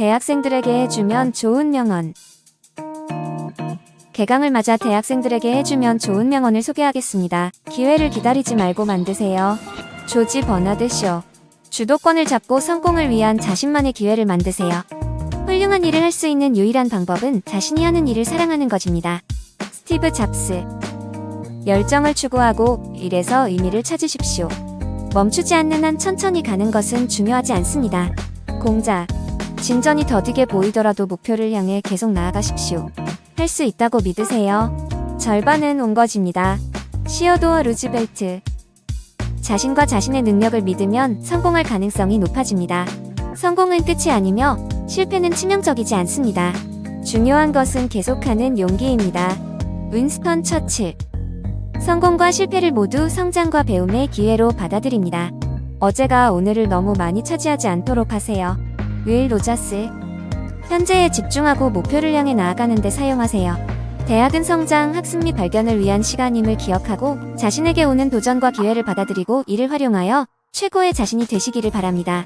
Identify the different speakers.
Speaker 1: 대학생들에게 해주면 좋은 명언. 개강을 맞아 대학생들에게 해주면 좋은 명언을 소개하겠습니다. 기회를 기다리지 말고 만드세요. 조지 버나드 쇼. 주도권을 잡고 성공을 위한 자신만의 기회를 만드세요. 훌륭한 일을 할 수 있는 유일한 방법은 자신이 하는 일을 사랑하는 것입니다. 스티브 잡스. 열정을 추구하고 일에서 의미를 찾으십시오. 멈추지 않는 한 천천히 가는 것은 중요하지 않습니다. 공자. 진전이 더디게 보이더라도 목표를 향해 계속 나아가십시오. 할 수 있다고 믿으세요. 절반은 온 것입니다. 시어도어 루즈벨트. 자신과 자신의 능력을 믿으면 성공할 가능성이 높아집니다. 성공은 끝이 아니며 실패는 치명적이지 않습니다. 중요한 것은 계속하는 용기입니다. 윈스턴 처칠. 성공과 실패를 모두 성장과 배움의 기회로 받아들입니다. 어제가 오늘을 너무 많이 차지하지 않도록 하세요. 윌 로저스. 현재에 집중하고 목표를 향해 나아가는 데 사용하세요. 대학은 성장, 학습 및 발견을 위한 시간임을 기억하고 자신에게 오는 도전과 기회를 받아들이고 이를 활용하여 최고의 자신이 되시기를 바랍니다.